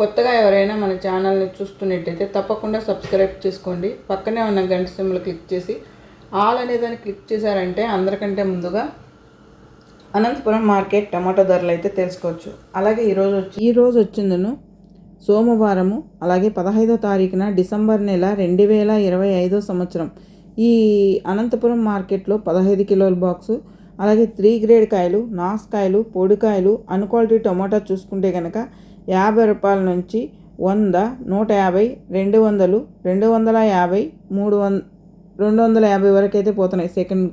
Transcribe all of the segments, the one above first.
కొత్తగా ఎవరైనా మన ఛానల్ని చూస్తున్నట్టయితే తప్పకుండా సబ్స్క్రైబ్ చేసుకోండి. పక్కనే ఉన్న గంట సింబల్ క్లిక్ చేసి ఆల్ అనే దాన్ని క్లిక్ చేశారంటే అందరికంటే ముందుగా అనంతపురం మార్కెట్ టమాటో ధరలు అయితే తెలుసుకోవచ్చు. అలాగే ఈరోజు వచ్చి ఈరోజు వచ్చిందను సోమవారము అలాగే పదహైదో తారీఖున డిసెంబర్ నెల రెండు వేల ఇరవై ఐదో సంవత్సరం. ఈ అనంతపురం మార్కెట్లో పదహైదు కిలోల బాక్సు అలాగే త్రీ గ్రేడ్ కాయలు నాస్ కాయలు పొడికాయలు అన్క్వాలిటీ టొమాటో చూసుకుంటే కనుక యాభై రూపాయల నుంచి వంద నూట యాభై రెండు వందలు రెండు వందల యాభై మూడు వం రెండు వందల యాభై వరకు అయితే పోతున్నాయి సెకండ్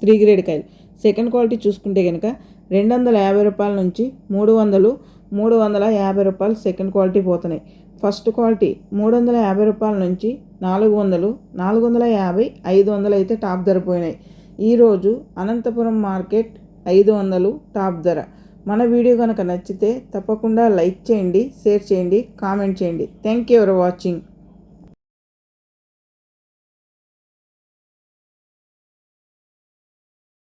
త్రీ గ్రేడ్ కాయలు. సెకండ్ క్వాలిటీ చూసుకుంటే కనుక రెండు వందల యాభై రూపాయల నుంచి మూడు వందలు మూడు వందల యాభై రూపాయలు సెకండ్ క్వాలిటీ పోతున్నాయి. ఫస్ట్ క్వాలిటీ మూడు వందల యాభై రూపాయల నుంచి నాలుగు వందలు నాలుగు వందల యాభై ఐదు వందలు అయితే టాప్ ధర పోయినాయి. ఈరోజు అనంతపురం మార్కెట్ ఐదు వందలు టాప్ ధర. మన వీడియో కనుక నచ్చితే తప్పకుండా లైక్ చేయండి షేర్ చేయండి కామెంట్ చేయండి. Thank you for watching